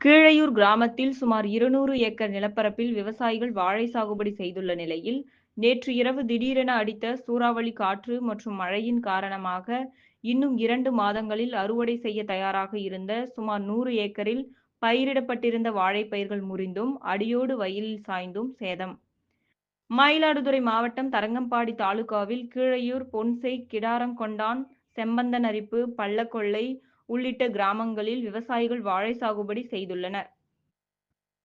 கீழையூர் கிராமத்தில் சுமார் இருநூறு ஏக்கர் நிலப்பரப்பில் விவசாயிகள் வாழை சாகுபடி செய்துள்ள நிலையில் நேற்று இரவு திடீரென அடித்த சூறாவளி காற்று மற்றும் மழையின் காரணமாக இன்னும் இரண்டு மாதங்களில் அறுவடை செய்ய தயாராக இருந்த சுமார் நூறு ஏக்கரில் பயிரிடப்பட்டிருந்த வாழைப்பயிர்கள் முறிந்தும் அடியோடு வயலில் சாய்ந்தும் சேதம். மயிலாடுதுறை மாவட்டம் தரங்கம்பாடி தாலுகாவில் கீழையூர் பொன்சை கிடாரங்கொண்டான் செம்பந்தன் அரிப்பு பள்ளக்கொள்ளை உள்ளிட்ட கிராமங்களில் விவசாயிகள் வாழை சாகுபடி செய்துள்ளனர்.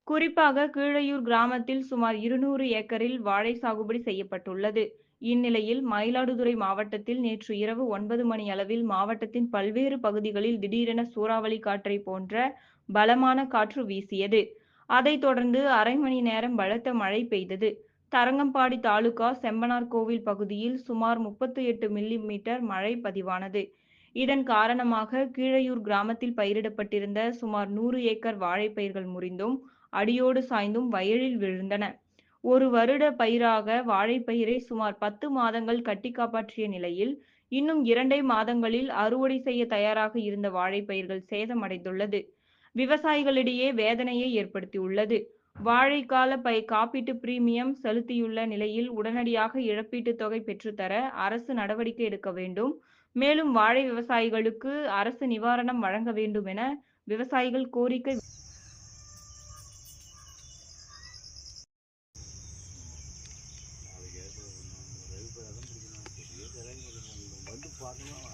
குறிப்பாக கீழையூர் கிராமத்தில் சுமார் இருநூறு ஏக்கரில் வாழை சாகுபடி செய்யப்பட்டுள்ளது. இந்நிலையில் மயிலாடுதுறை மாவட்டத்தில் நேற்று இரவு ஒன்பது மணி அளவில் மாவட்டத்தின் பல்வேறு பகுதிகளில் திடீரென சூறாவளி காற்றை போன்ற பலமான காற்று வீசியது. அதைத் தொடர்ந்து அரை மணி நேரம் பலத்த மழை பெய்தது. தரங்கம்பாடி தாலுகா செம்பனார் கோவில் பகுதியில் சுமார் முப்பத்தி எட்டு மில்லி மீட்டர் மழை பதிவானது. இதன் காரணமாக கீழையூர் கிராமத்தில் பயிரிடப்பட்டிருந்த சுமார் நூறு ஏக்கர் வாழைப்பயிர்கள் முறிந்தும் அடியோடு சாய்ந்தும் வயலில் விழுந்தன. ஒரு வருட பயிராக வாழைப்பயிரை சுமார் பத்து மாதங்கள் கட்டி காப்பாற்றிய நிலையில் இன்னும் இரண்டே மாதங்களில் அறுவடை செய்ய தயாராக இருந்த வாழைப்பயிர்கள் சேதமடைந்துள்ளது. விவசாயிகளிடையே வேதனையை ஏற்படுத்தியுள்ளது. வாழைக்கால பை காப்பீட்டு பிரீமியம் செலுத்தியுள்ள நிலையில் உடனடியாக இழப்பீட்டுத் தொகை பெற்றுத்தர அரசு நடவடிக்கை எடுக்க வேண்டும். மேலும் வாழை விவசாயிகளுக்கு அரசு நிவாரணம் வழங்க வேண்டும் என விவசாயிகள் கோரிக்கை. வந்து பார்க்கணும்